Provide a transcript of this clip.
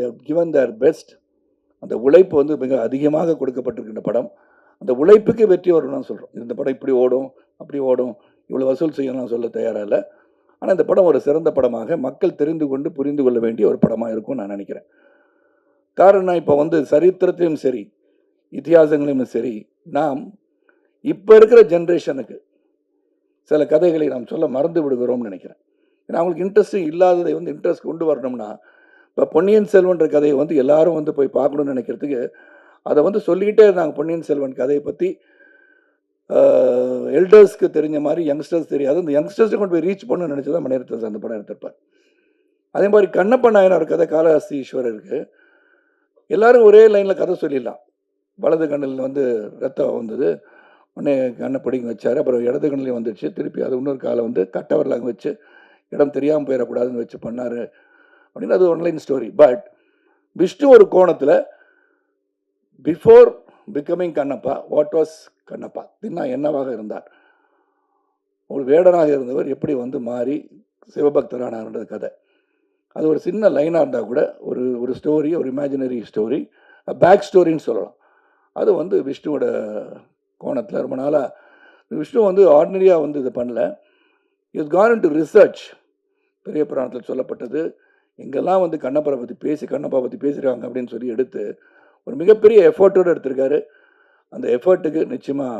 Dev given their best அந்த உழைப்பு வந்து மிக அதிகமாக கொடுக்கப்பட்டிருக்கின்ற படம். அந்த உழைப்புக்கு வெற்றி வரணும்னு சொல்கிறோம் இந்த படம் இப்படி ஓடும் அப்படி ஓடும் இவ்வளோ வசூல் செய்யணும்னு சொல்ல தயாராக இல்லை. ஆனால் இந்த படம் ஒரு சிறந்த படமாக மக்கள் தெரிந்து கொண்டு புரிந்து கொள்ள வேண்டிய ஒரு படமாக இருக்கும்னு நான் நினைக்கிறேன். காரணம் இப்போ வந்து சரித்திரத்திலும் சரி இதிகாசங்களிலும் சரி நாம் இப்போ இருக்கிற ஜென்ரேஷனுக்கு சில கதைகளை நாம் சொல்ல மறந்து விடுகிறோம்னு நினைக்கிறேன். ஏன்னா அவங்களுக்கு இன்ட்ரெஸ்ட் இல்லாததை வந்து இன்ட்ரெஸ்ட் கொண்டு வரணும்னா இப்போ பொன்னியின் செல்வன்ற கதையை வந்து எல்லாரும் வந்து போய் பார்க்கணும்னு நினைக்கிறதுக்கு அதை வந்து சொல்லிக்கிட்டே இருந்தாங்க பொன்னியின் செல்வன் கதையை பற்றி. எல்டர்ஸ்க்கு தெரிஞ்ச மாதிரி யங்ஸ்டர்ஸ் தெரியாது. அந்த யங்ஸ்டர்ஸை கொண்டு போய் ரீச் பண்ணணும்னு நினச்சி தான் மணிரத்னம் அந்த படம் எடுத்திருப்பார். அதே மாதிரி கண்ணப்ப நாயனார் கதை காளஹஸ்தி ஈஸ்வரருக்கு எல்லாரும் ஒரே லைனில் கதை சொல்லிடலாம். வலது கண்ணில் வந்து ரத்தம் வந்தது. உடனே கண்ணை பிடிங்க வச்சார். அப்புறம் இடது கண்ணிலையும் வந்துடுச்சு திருப்பி அது இன்னொரு காலை வந்து கட்டவரில் அங்கே வச்சு இடம் தெரியாமல் போயிடக்கூடாதுன்னு வச்சு பண்ணார். அப்படின்னு அது ஒன்லைன் ஸ்டோரி பட் விஷ்ணு ஒரு கோணத்தில் before becoming Kannappa what was Kannappa? Thinna என்னவாக இருந்தார்? ஒரு வேடனாக இருந்தவர் எப்படி வந்து மாறி சிவபக்தரானார்ன்றது கதை. அது ஒரு சின்ன லைனாக இருந்தால் கூட ஒரு ஒரு ஸ்டோரி ஒரு இமேஜினரி ஸ்டோரி பேக் ஸ்டோரின்னு சொல்லலாம். அது வந்து விஷ்ணுவோட கோணத்தில் ரொம்ப நாளாக விஷ்ணு வந்து ஆர்டினரியாக வந்து இது பண்ணல. இஸ் கான் டு ரிசர்ச் பெரிய புராணத்தில் சொல்லப்பட்டது. எங்கெல்லாம் வந்து கண்ணப்பரை பற்றி பேசி கண்ணப்பா பற்றி பேசுகிறாங்க அப்படின்னு சொல்லி எடுத்து ஒரு மிகப்பெரிய எஃபர்ட்டோடு எடுத்திருக்காரு. அந்த எஃபர்ட்டுக்கு நிச்சயமாக